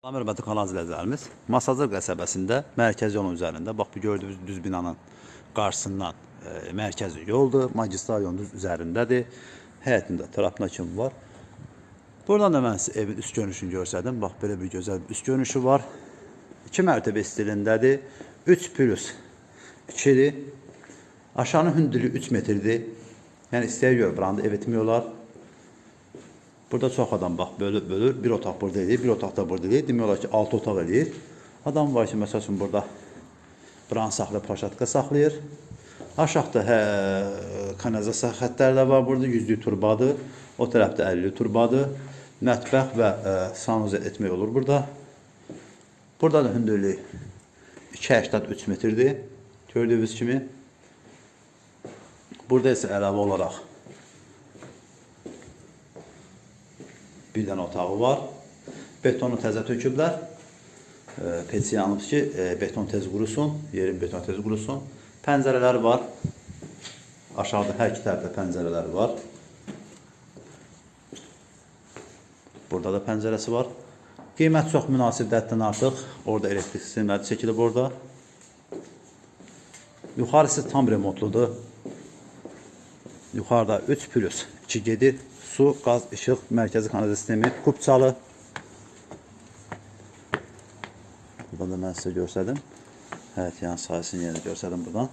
Hörmətli kanal izləyicilərimiz. Masazır qəsəbəsində mərkəzi yolun üzərində bax bu gördüyünüz düz binanın qarşısından e, mərkəzi yoldur. Magistral yolun düz üzərindədir. Həyətində trapna kimi var. Buradan da mən sizə evin üst görünüşünü göstərdim. Bax belə bir gözəl bir üst görünüşü var. 2 mərtəbə stilindədir. 3 plus 2-dir. Aşağının hündürlüyü 3 metrdir. Yəni istəyə görə buranda ev etmiyorlar. Burada çox adam bax bölür, bölür. Bir otaq burada eləyir, bir otaq da burada eləyir. Demək olar ki, 6 otaq eləyir. Adam var ki, məsəl üçün burada bran saxlayır, plaşatka saxlayır. Aşağıda hə, kanalizasiya xəttləri də var burada. Yüzlük turbadır. O tərəfdə 50 turbadır. Mətbəx və ə, sanuza etmək olur burada. Burada da hündürlüyü 2,83 metrdir. Gördüyünüz kimi. Burada isə əlavə olaraq bir dənə otağı var. Betonu təzə töküblər. E, Peçi yanıb ki, e, beton tez qurusun, yerin beton tez qurusun. Pəncərələri var. Aşağıda hər iki tərəfdə pəncərələri var. Burada da pəncərəsi var. Qiymət çox münasibdir həddən artıq. Orada elektrik sistemləri çəkilib orada. Yuxarısı tam remontludur. Yuxarıda 3 plus 2 gedir. Su, qaz, işıq, mərkəzi kanalizasiya sistemi, kubçalı. Burada da mən sizə göstərdim. Həyət yan sahəsini yenə buradan.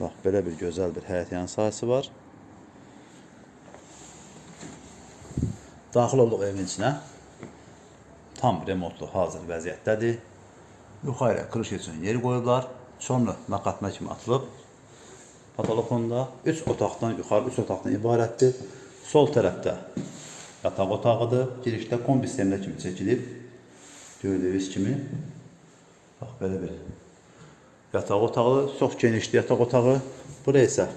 Bax, belə bir gözəl bir həyət yan sahəsi var. Daxil olduq evin içinə. Tam remontlu hazır vəziyyətdədir. Yuxarıya qırış üçün yer qoyublar. Sonra naqatma kimi atılıb. Patalokonda 3 otaqdan yuxarı 3 otaqdan ibarətdir. Sol tərəfdə yataq otağıdır. Girişdə kombi sisteminə kimi çəkilib. Gördüyünüz kimi. Bax belə bir yataq otağı, çox genişli yataq otağı. Bura isə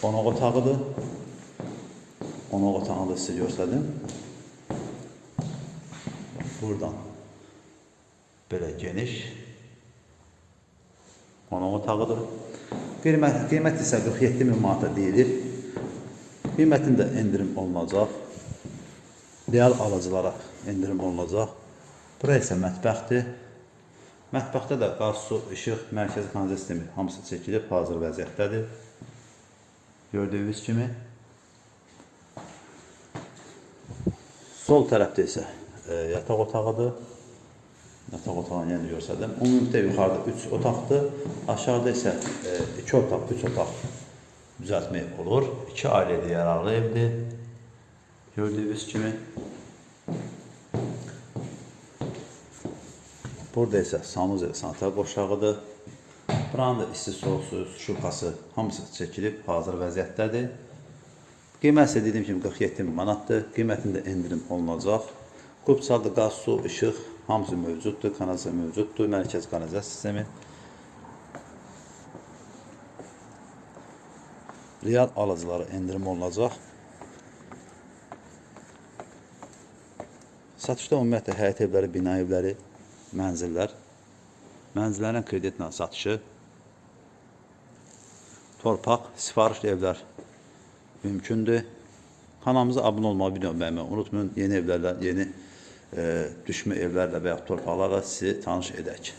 qonaq otağıdır. Qonaq otağını da sizə göstərdim. Buradan belə geniş qonaq otağıdır. Qiymət, qiymət isə 47 min manata deyilir. Qiymətində endirim olunacaq. Real alıcılara endirim olunacaq. Bura isə mətbəxdir. Mətbəxdə də qaz, su, işıq, mərkəzi kanalizasiya sistemi hamısı çəkilib, hazır vəziyyətdədir. Gördüyünüz kimi. Sol tərəfdə isə e, yataq otağıdır. Yataq otağını yenə göstərdim. Ümumilikdə yuxarıda 3 otaqdır. Aşağıda isə 2 otaq, 3 otaq düzəltmək olur. 2 ailədə yararlı evdir. Gördüyünüz kimi. Burada isə sanuzel sanitar qoşağıdır. Buranın da isti soğuk suyu şurkası hamısı çəkilib hazır vəziyyətdədir. Qiymət isə dediyim kimi 47 min manatdır. Qiymətində endirim olunacaq. Qrupçalda qaz, su, işıq hamısı mövcuddur. Kanalizasiya mövcuddur. Mərkəz kanalizasiya sistemi. Real alıcılara endirim olunacaq. Satışda ümumiyyətlə həyət evləri, bina evləri, mənzillər, mənzillərin kreditlə satışı, torpaq, sifarişli evlər mümkündür. Kanalımıza abunə olmağı, video beğenmeyi unutmayın. Yeni evlərlə, yeni e, düşmə evlərlə və ya torpaqlarla sizi tanış edək.